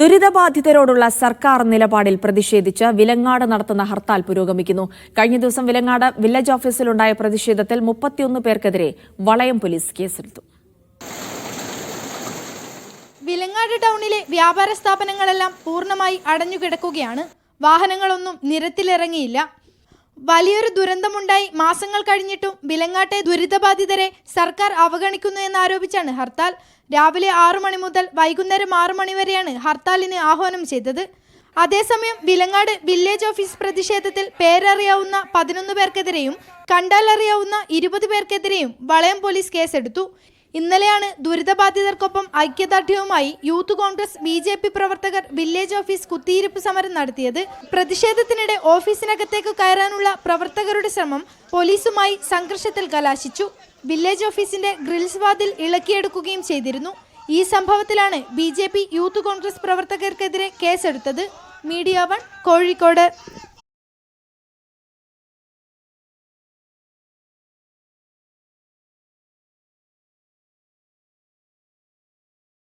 ദുരിതബാധിതരോടുള്ള സർക്കാർ നിലപാടിൽ പ്രതിഷേധിച്ച് വിലങ്ങാട് നടത്തുന്ന ഹർത്താൽ പുരോഗമിക്കുന്നു. കഴിഞ്ഞ ദിവസം വിലങ്ങാട് വില്ലേജ് ഓഫീസിലുണ്ടായ പ്രതിഷേധത്തിൽ മുപ്പത്തിയൊന്ന് പേർക്കെതിരെ വളയം പോലീസ് കേസെടുത്തു. വിലങ്ങാട് ടൗണിലെ വ്യാപാര സ്ഥാപനങ്ങളെല്ലാം പൂർണമായി അടഞ്ഞുകിടക്കുകയാണ്. വാഹനങ്ങളൊന്നും നിരത്തിലിറങ്ങിയില്ല. വലിയൊരു ദുരന്തമുണ്ടായി മാസങ്ങൾ കഴിഞ്ഞിട്ടും വിലങ്ങാട്ടെ ദുരിതബാധിതരെ സർക്കാർ അവഗണിക്കുന്നു എന്നാരോപിച്ചാണ് ഹർത്താൽ. രാവിലെ ആറു മണി മുതൽ വൈകുന്നേരം ആറു മണി വരെയാണ് ഹർത്താലിന് ആഹ്വാനം ചെയ്തത്. അതേസമയം വിലങ്ങാട് വില്ലേജ് ഓഫീസ് പ്രതിഷേധത്തിൽ പേരറിയാവുന്ന പതിനൊന്ന് പേർക്കെതിരെയും കണ്ടാലറിയാവുന്ന ഇരുപത് പേർക്കെതിരെയും വളയം പോലീസ് കേസെടുത്തു. ഇന്നലെയാണ് ദുരിതബാധിതർക്കൊപ്പം ഐക്യദാർഢ്യവുമായി youth congress B J P പ്രവർത്തകർ വില്ലേജ് ഓഫീസ് കുത്തിയിരിപ്പ് സമരം നടത്തിയത്. പ്രതിഷേധത്തിനിടെ ഓഫീസിനകത്തേക്ക് കയറാനുള്ള പ്രവർത്തകരുടെ ശ്രമം പോലീസുമായി സംഘർഷത്തിൽ കലാശിച്ചു. വില്ലേജ് ഓഫീസിന്റെ ഗ്രിൽസ് വാതിൽ ഇളക്കിയെടുക്കുകയും ചെയ്തിരുന്നു. ഈ സംഭവത്തിലാണ് ബി യൂത്ത് കോൺഗ്രസ് പ്രവർത്തകർക്കെതിരെ കേസെടുത്തത്. Media one Kozhikode.